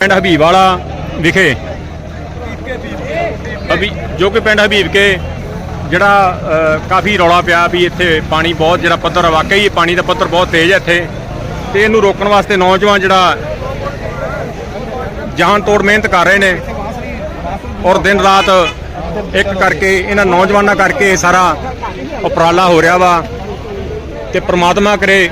ਪਿੰਡ ਹਬੀਬ ਵਾਲਾ ਵਿਖੇ। ਅਭੀ ਜੋ ਕਿ ਪਿੰਡ ਹਬੀਬ ਕੇ ਜਿਹੜਾ ਕਾਫੀ ਰੌਲਾ ਪਿਆ ਵੀ ਇੱਥੇ ਪਾਣੀ ਬਹੁਤ, ਜਿਹੜਾ ਪੱਧਰ ਵਾਕਈ ਪਾਣੀ ਦਾ ਪੱਧਰ ਬਹੁਤ ਤੇਜ਼ ਹੈ ਇੱਥੇ। ਤੇ ਇਹਨੂੰ ਰੋਕਣ ਵਾਸਤੇ ਨੌਜਵਾਨ ਜਿਹੜਾ ਜਾਨ ਤੋੜ ਮਿਹਨਤ ਕਰ ਰਹੇ ਨੇ। ਔਰ ਦਿਨ ਰਾਤ ਇੱਕ ਕਰਕੇ, ਇਹਨਾਂ ਨੌਜਵਾਨਾਂ ਕਰਕੇ ਸਾਰਾ ਉਪਰਾਲਾ ਹੋ ਰਿਹਾ ਵਾ। ਤੇ ਪ੍ਰਮਾਤਮਾ ਕਰੇ,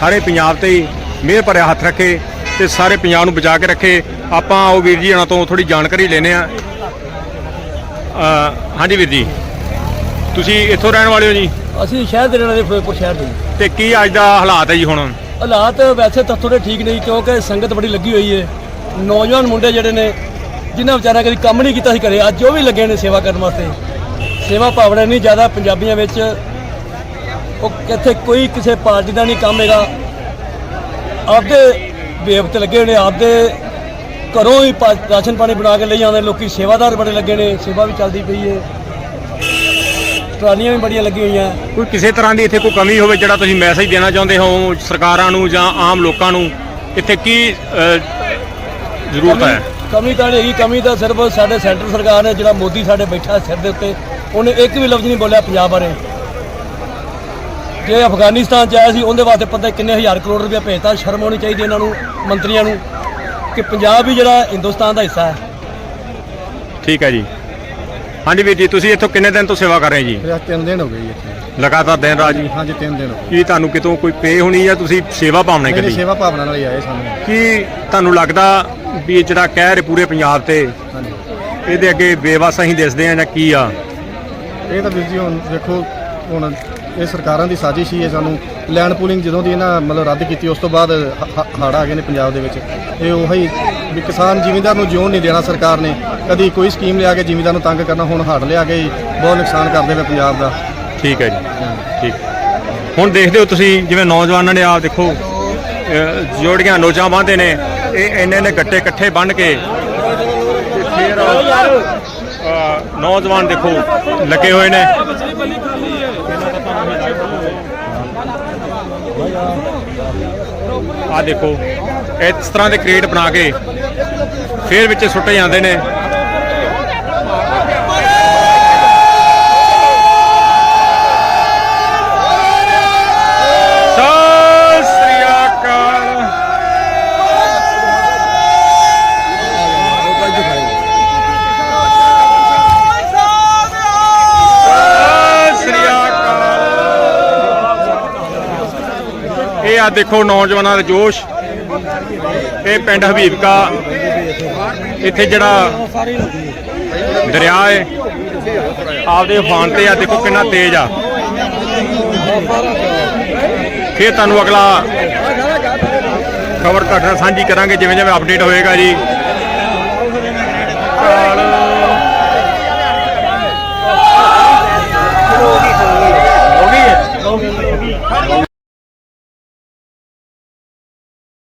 ਸਾਰੇ ਪੰਜਾਬ ਤੇ ਹੀ ਮਿਹਰ ਭਰਿਆ ਹੱਥ ਰੱਖੇ। ਤੇ ਸਾਰੇ ਪੰਜਾਬ ਨੂੰ ਬਚਾ ਕੇ ਰੱਖੇ। ਆਪਾਂ ਉਹ ਵੀਰ ਜੀ ਹਣਾ ਤੋਂ ਥੋੜੀ ਜਾਣਕਾਰੀ ਲੈਨੇ ਆ ਹਾਂਜੀ ਵੀਰ ਜੀ ਤੁਸੀਂ ਇੱਥੋਂ ਰਹਿਣ ਵਾਲੇ ਹੋ ਜੀ? ਅਸੀਂ ਸ਼ਹਿਰ ਦੇ ਰਹਿਣ ਵਾਲੇ ਫਿਰੋਜ਼ਪੁਰ ਸ਼ਹਿਰ ਦੇ। ਤੇ ਕੀ ਅੱਜ ਦਾ ਹਾਲਾਤ ਹੈ ਜੀ ਹੁਣ? ਹਾਲਾਤ ਵੈਸੇ ਤਾਂ ਥੋੜੇ ਠੀਕ ਨਹੀਂ ਕਿਉਂਕਿ ਸੰਗਤ ਬੜੀ ਲੱਗੀ ਹੋਈ ਹੈ ਨੌਜਵਾਨ ਮੁੰਡੇ ਜਿਹੜੇ ਨੇ ਜਿਨ੍ਹਾਂ ਵਿਚਾਰਿਆਂ ਕਦੀ ਕੰਮ ਨਹੀਂ ਕੀਤਾ ਸੀ ਘਰੇ ਅੱਜ ਉਹ ਵੀ ਲੱਗੇ ਨੇ ਸੇਵਾ ਕਰਨ ਵਾਸਤੇ। ਸੇਵਾ ਭਾਵਨਾ ਨਹੀਂ ਜ਼ਿਆਦਾ ਪੰਜਾਬੀਆਂ ਵਿੱਚ ਉਹ ਕਿੱਥੇ ਕੋਈ ਕਿਸੇ ਪਾਰਟੀ ਦਾ ਨਹੀਂ ਕੰਮ ਹੈਗਾ। ਆਪਦੇ ਵੇਬ ਤੇ ਲੱਗੇ ਨੇ ਆਪਦੇ ਘਰੋਂ ਹੀ ਰਾਸ਼ਨ ਪਾਣੀ ਬਣਾ ਕੇ ਲਈ ਜਾਂਦੇ ਲੋਕੀ ਸੇਵਾਦਾਰ ਬੜੇ ਲੱਗੇ ਨੇ ਸੇਵਾ ਵੀ ਚੱਲਦੀ ਪਈ ਹੈ ਟਰਾਲੀਆਂ ਵੀ ਬੜੀਆਂ ਲੱਗੀਆਂ ਹੋਈਆਂ। ਕੋਈ ਕਿਸੇ ਤਰ੍ਹਾਂ ਦੀ ਇੱਥੇ ਕੋਈ ਕਮੀ ਹੋਵੇ ਜਿਹੜਾ ਤੁਸੀਂ ਮੈਸੇਜ ਦੇਣਾ ਚਾਹੁੰਦੇ ਹੋ ਸਰਕਾਰਾਂ ਨੂੰ ਜਾਂ ਆਮ ਲੋਕਾਂ ਨੂੰ? ਇੱਥੇ ਕੀ ਜ਼ਰੂਰਤ ਹੈ? ਕਮੀ ਤਾਂ ਨਹੀਂ ਕਮੀ ਤਾਂ ਸਿਰਫ ਸਾਡੇ ਸੈਂਟਰ ਸਰਕਾਰ ਨੇ ਜਿਹੜਾ ਮੋਦੀ ਸਾਡੇ ਬੈਠਾ ਸਿਰ ਦੇ ਉੱਤੇ ਉਹਨੇ ਇੱਕ ਵੀ ਲਫ਼ਜ਼ ਨਹੀਂ ਬੋਲਿਆ ਪੰਜਾਬ ਬਾਰੇ। ਜੇ ਅਫਗਾਨਿਸਤਾਨ ਚ ਆਇਆ ਸੀ ਉਹਦੇ ਵਾਸਤੇ ਪਤਾ ਕਿੰਨੇ ਹਜ਼ਾਰ ਕਰੋੜ ਰੁਪਏ ਭੇਜਤਾ। ਸ਼ਰਮ ਆਉਣੀ ਚਾਹੀਦੀ ਇਹਨਾਂ ਨੂੰ ਮੰਤਰੀਆਂ ਨੂੰ ਕਿ ਪੰਜਾਬ ਵੀ ਜਿਹੜਾ ਹਿੰਦੁਸਤਾਨ ਦਾ ਹਿੱਸਾ ਹੈ। ਠੀਕ ਹੈ ਜੀ। ਹਾਂਜੀ ਵੀਰ ਜੀ ਤੁਸੀਂ ਇੱਥੋਂ ਕਿੰਨੇ ਦਿਨ ਤੋਂ ਸੇਵਾ ਕਰ ਰਹੇ ਜੀ? ਮੇਰਾ ਤਿੰਨ ਦਿਨ ਹੋ ਗਏ ਜੀ ਇੱਥੇ। ਲਗਾਤਾਰ ਦਿਨ ਰਾਤ ਜੀ? ਹਾਂਜੀ ਤਿੰਨ ਦਿਨ ਹੋ ਗਏ। ਕੀ ਤੁਹਾਨੂੰ ਕਿਤੋਂ ਕੋਈ ਪੇ ਹੋਣੀ ਜਾਂ ਤੁਸੀਂ ਸੇਵਾ ਭਾਵਨਾ ਹੀ ਮੇਰੀ ਕਰੀ ਸੇਵਾ ਭਾਵਨਾ ਨਾਲ ਹੀ ਆਏ ਸਾਨੂੰ। ਕੀ ਤੁਹਾਨੂੰ ਲੱਗਦਾ ਵੀ ਇਹ ਜਿਹੜਾ ਕਹਿਰ ਹੈ ਪੂਰੇ ਪੰਜਾਬ ਤੇ ਹਾਂਜੀ। ਇਹਦੇ ਅੱਗੇ ਬੇਵਸ ਅਸੀਂ ਦਿਸਦੇ ਆ ਜਾਂ ਕੀ ਆ? ਇਹ ਤਾਂ ਵੀਰ ਜੀ ਹੁਣ ਦੇਖੋ ਹੁਣ ਇਹ ਸਰਕਾਰਾਂ ਦੀ ਸਾਜ਼ਿਸ਼ ਹੀ ਹੈ ਸਾਨੂੰ ਲੈਂਡ ਪੂਲਿੰਗ ਜਦੋਂ ਦੀ ਇਹਨਾਂ ਮਤਲਬ ਰੱਦ ਕੀਤੀ, ਉਸ ਤੋਂ ਬਾਅਦ ਹੜ ਆ ਗਏ ਨੇ ਪੰਜਾਬ ਦੇ ਵਿੱਚ। ਇਹ ਉਹੀ ਵੀ ਕਿਸਾਨ ਜ਼ਿਮੀਂਦਾਰ ਨੂੰ ਜਿਉਣ ਨਹੀਂ ਦੇਣਾ ਸਰਕਾਰ ਨੇ। ਕਦੀ ਕੋਈ ਸਕੀਮ ਲਿਆ ਕੇ ਜ਼ਿਮੀਂਦਾਰ ਨੂੰ ਤੰਗ ਕਰਨਾ, ਹੁਣ ਹੜ ਲਿਆ ਕੇ ਬਹੁਤ ਨੁਕਸਾਨ ਕਰਦੇ ਨੇ ਪੰਜਾਬ ਦਾ। ਠੀਕ ਹੈ ਜੀ। ਠੀਕ। ਹੁਣ ਦੇਖਦੇ ਹੋ ਤੁਸੀਂ, ਜਿਵੇਂ ਨੌਜਵਾਨਾਂ ਨੇ ਆਪ ਦੇਖੋ, ਅਹ, ਜੋੜੀਆਂ ਨੋਚਾਂ ਬਾਂਦੇ ਨੇ, ਇਹ ਇੰਨੇ ਨੇ ਗੱਟੇ ਇਕੱਠੇ ਬੰਨ ਕੇ ਫਿਰ ਨੌਜਵਾਨ ਦੇਖੋ, ਲੱਗੇ ਹੋਏ ਨੇ। ਆ ਦੇਖੋ ਇਸ ਤਰ੍ਹਾਂ ਦੇ ਕ੍ਰੀਏਟ ਬਣਾ ਕੇ ਫਿਰ ਵਿੱਚ ਸੁੱਟੇ ਜਾਂਦੇ ਨੇ। ਇਹ ਆ ਦੇਖੋ ਨੌਜਵਾਨਾਂ ਦਾ ਜੋਸ਼। ਇਹ ਪਿੰਡ ਹਬੀਬਕਾ, ਇੱਥੇ ਜਿਹੜਾ ਦਰਿਆ ਹੈ ਆਪਦੇ ਉਫਾਨ ਤੇ ਆ, ਦੇਖੋ ਕਿੰਨਾ ਤੇਜ਼ ਆ। ਫਿਰ ਤੁਹਾਨੂੰ ਅਗਲਾ ਖਬਰ ਤੁਹਾਡੇ ਨਾਲ ਸਾਂਝੀ ਕਰਾਂਗੇ, ਜਿਵੇਂ ਜਿਵੇਂ ਅਪਡੇਟ ਹੋਏਗਾ ਜੀ। ਹੋ ਗਈ ਹੈ